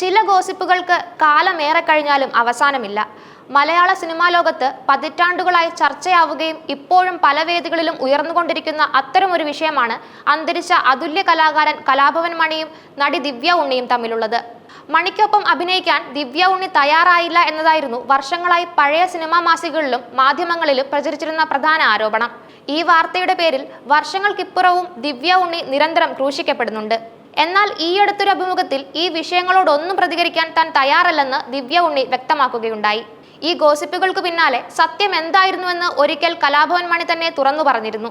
ചില ഗോസിപ്പുകൾക്ക് കാലമേറെ കഴിഞ്ഞാലും അവസാനമില്ല. മലയാള സിനിമാ ലോകത്ത് പതിറ്റാണ്ടുകളായി ചർച്ചയാവുകയും ഇപ്പോഴും പല വേദികളിലും ഉയർന്നുകൊണ്ടിരിക്കുന്ന അത്തരമൊരു വിഷയമാണ് അന്തരിച്ച അതുല്യ കലാകാരൻ കലാഭവൻ മണിയും നടി ദിവ്യ ഉണ്ണിയും തമ്മിലുള്ളത്. മണിക്കൊപ്പം അഭിനയിക്കാൻ ദിവ്യ ഉണ്ണി തയ്യാറായില്ല എന്നതായിരുന്നു വർഷങ്ങളായി പഴയ സിനിമാ മാസികകളിലും മാധ്യമങ്ങളിലും പ്രചരിച്ചിരുന്ന പ്രധാന ആരോപണം. ഈ വാർത്തയുടെ പേരിൽ വർഷങ്ങൾക്കിപ്പുറവും ദിവ്യ ഉണ്ണി നിരന്തരം ക്രൂശിക്കപ്പെടുന്നുണ്ട്. എന്നാൽ ഈയടുത്തൊരു അഭിമുഖത്തിൽ ഈ വിഷയങ്ങളോടൊന്നും പ്രതികരിക്കാൻ താൻ തയ്യാറല്ലെന്ന് ദിവ്യ ഉണ്ണി വ്യക്തമാക്കുകയുണ്ടായി. ഈ ഗോസിപ്പുകൾക്ക് പിന്നാലെ സത്യം എന്തായിരുന്നുവെന്ന് ഒരിക്കൽ കലാഭവൻ മണി തന്നെ തുറന്നു പറഞ്ഞിരുന്നു.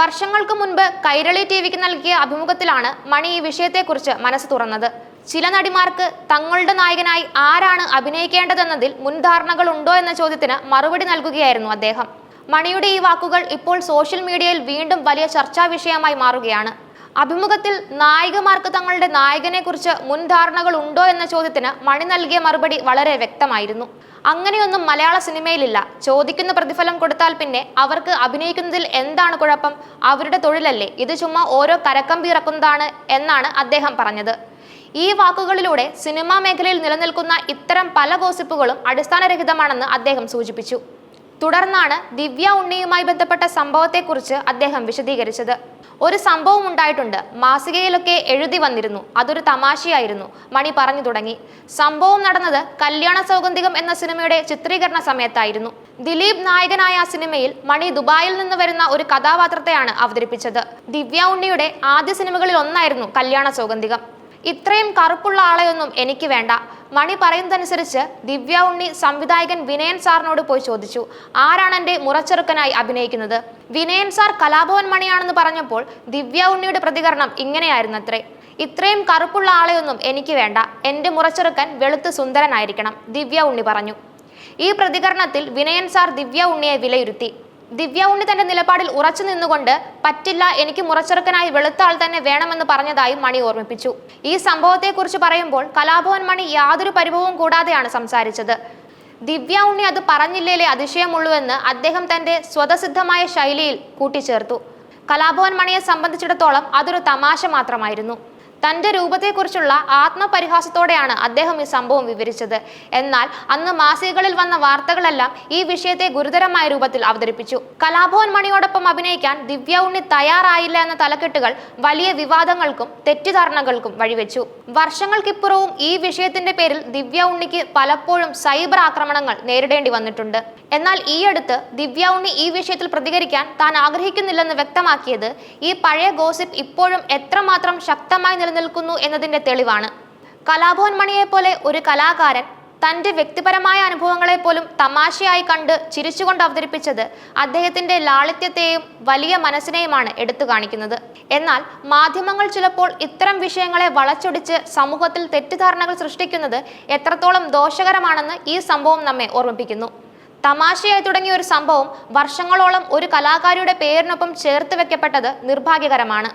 വർഷങ്ങൾക്ക് മുൻപ് കൈരളി ടി വിക്ക് നൽകിയ അഭിമുഖത്തിലാണ് മണി ഈ വിഷയത്തെക്കുറിച്ച് മനസ്സ് തുറന്നത്. ചില നടിമാർക്ക് തങ്ങളുടെ നായകനായി ആരാണ് അഭിനയിക്കേണ്ടതെന്നതിൽ മുൻധാരണകൾ ഉണ്ടോ എന്ന ചോദ്യത്തിന് മറുപടി നൽകുകയായിരുന്നു അദ്ദേഹം. മണിയുടെ ഈ വാക്കുകൾ ഇപ്പോൾ സോഷ്യൽ മീഡിയയിൽ വീണ്ടും വലിയ ചർച്ചാ വിഷയമായി മാറുകയാണ്. അഭിമുഖത്തിൽ നായികമാർക്ക് തങ്ങളുടെ നായകനെ കുറിച്ച് മുൻധാരണകൾ ഉണ്ടോ എന്ന ചോദ്യത്തിന് മണി നൽകിയ മറുപടി വളരെ വ്യക്തമായിരുന്നു. അങ്ങനെയൊന്നും മലയാള സിനിമയിലില്ല. ചോദിക്കുന്ന പ്രതിഫലം കൊടുത്താൽ പിന്നെ അവർക്ക് അഭിനയിക്കുന്നതിൽ എന്താണ് കുഴപ്പം? അവരുടെ തൊഴിലല്ലേ? ഇത് ചുമ്മാ ഓരോ കരക്കമ്പി ഇറക്കുന്നതാണ് എന്നാണ് അദ്ദേഹം പറഞ്ഞത്. ഈ വാക്കുകളിലൂടെ സിനിമാ മേഖലയിൽ നിലനിൽക്കുന്ന ഇത്തരം പല ഗോസിപ്പുകളും അടിസ്ഥാനരഹിതമാണെന്ന് അദ്ദേഹം സൂചിപ്പിച്ചു. തുടർന്നാണ് ദിവ്യ ഉണ്ണിയുമായി ബന്ധപ്പെട്ട സംഭവത്തെക്കുറിച്ച് അദ്ദേഹം വിശദീകരിച്ചത്. ഒരു സംഭവം ഉണ്ടായിട്ടുണ്ട്. മാസികയിലൊക്കെ എഴുതി വന്നിരുന്നു. അതൊരു തമാശയായിരുന്നു. മണി പറഞ്ഞു തുടങ്ങി. സംഭവം നടന്നത് കല്യാണ സൗഗന്ധികം എന്ന സിനിമയുടെ ചിത്രീകരണ സമയത്തായിരുന്നു. ദിലീപ് നായകനായ ആ സിനിമയിൽ മണി ദുബായിൽ നിന്ന് വരുന്ന ഒരു കഥാപാത്രത്തെയാണ് അവതരിപ്പിച്ചത്. ദിവ്യ ഉണ്ണിയുടെ ആദ്യ സിനിമകളിൽ ഒന്നായിരുന്നു കല്യാണ സൗഗന്ധികം. ഇത്രയും കറുപ്പുള്ള ആളെയൊന്നും എനിക്ക് വേണ്ട. മണി പറയുന്നതനുസരിച്ച് ദിവ്യ ഉണ്ണി സംവിധായകൻ വിനയൻ സാറിനോട് പോയി ചോദിച്ചു. ആരാണ് എന്റെ മുറച്ചെറുക്കനായി അഭിനയിക്കുന്നത്? വിനയൻ സാർ കലാഭവൻ മണിയാണെന്ന് പറഞ്ഞപ്പോൾ ദിവ്യ ഉണ്ണിയുടെ പ്രതികരണം ഇങ്ങനെയായിരുന്നത്രേ. ഇത്രയും കറുപ്പുള്ള ആളെയൊന്നും എനിക്ക് വേണ്ട. എന്റെ മുറച്ചെറുക്കൻ വെളുത്ത് സുന്ദരനായിരിക്കണം ദിവ്യ ഉണ്ണി പറഞ്ഞു. ഈ പ്രതികരണത്തിൽ വിനയൻ സാർ ദിവ്യ ഉണ്ണിയെ വിലയിരുത്തി. ദിവ്യ ഉണ്ണി തന്റെ നിലപാടിൽ ഉറച്ചു നിന്നുകൊണ്ട് പറ്റില്ല എനിക്ക് മുറച്ചെറുക്കനായി വെളുത്ത ആൾ തന്നെ വേണമെന്ന് പറഞ്ഞതായി മണി ഓർമ്മിപ്പിച്ചു. ഈ സംഭവത്തെക്കുറിച്ച് പറയുമ്പോൾ കലാഭവൻ മണി യാതൊരു പരിഭവവും കൂടാതെയാണ് സംസാരിച്ചത്. ദിവ്യ ഉണ്ണി അത് പറഞ്ഞില്ലേലേ അതിശയമുള്ളൂ എന്ന് അദ്ദേഹം തന്റെ സ്വതസിദ്ധമായ ശൈലിയിൽ കൂട്ടിച്ചേർത്തു. കലാഭവൻ മണിയെ സംബന്ധിച്ചിടത്തോളം അതൊരു തമാശ മാത്രമായിരുന്നു. തന്റെ രൂപത്തെക്കുറിച്ചുള്ള ആത്മപരിഹാസത്തോടെയാണ് അദ്ദേഹം ഈ സംഭവം വിവരിച്ചത്. എന്നാൽ അന്ന് മാസികകളിൽ വന്ന വാർത്തകളെല്ലാം ഈ വിഷയത്തെ ഗുരുതരമായ രൂപത്തിൽ അവതരിപ്പിച്ചു. കലാഭവൻ മണിയോടൊപ്പം അഭിനയിക്കാൻ ദിവ്യ ഉണ്ണി തയ്യാറായില്ല എന്ന തലക്കെട്ടുകൾ വലിയ വിവാദങ്ങൾക്കും തെറ്റിദ്ധാരണകൾക്കും വഴിവെച്ചു. വർഷങ്ങൾക്കിപ്പുറവും ഈ വിഷയത്തിന്റെ പേരിൽ ദിവ്യ ഉണ്ണിക്ക് പലപ്പോഴും സൈബർ ആക്രമണങ്ങൾ നേരിടേണ്ടി വന്നിട്ടുണ്ട്. എന്നാൽ ഈയടുത്ത് ദിവ്യ ഉണ്ണി ഈ വിഷയത്തിൽ പ്രതികരിക്കാൻ താൻ ആഗ്രഹിക്കുന്നില്ലെന്ന് വ്യക്തമാക്കിയത് ഈ പഴയ ഗോസിപ്പ് ഇപ്പോഴും എത്രമാത്രം ശക്തമായി നിലനിൽക്കുന്നു എന്നതിന്റെ തെളിവാണ്. കലാഭവൻ മണിയെപ്പോലെ ഒരു കലാകാരൻ തന്റെ വ്യക്തിപരമായ അനുഭവങ്ങളെ പോലും തമാശയായി കണ്ട് ചിരിച്ചുകൊണ്ട് അവതരിപ്പിച്ചത് അദ്ദേഹത്തിന്റെ ലാളിത്യത്തെയും വലിയ മനസ്സിനെയുമാണ് എടുത്തു കാണിക്കുന്നത്. എന്നാൽ മാധ്യമങ്ങൾ ചിലപ്പോൾ ഇത്തരം വിഷയങ്ങളെ വളച്ചൊടിച്ച് സമൂഹത്തിൽ തെറ്റിദ്ധാരണകൾ സൃഷ്ടിക്കുന്നത് എത്രത്തോളം ദോഷകരമാണെന്ന് ഈ സംഭവം നമ്മെ ഓർമ്മിപ്പിക്കുന്നു. തമാശയായി തുടങ്ങിയ ഒരു സംഭവം വർഷങ്ങളോളം ഒരു കലാകാരിയുടെ പേരിനൊപ്പം ചേർത്ത് വെക്കപ്പെട്ടത് നിർഭാഗ്യകരമാണ്.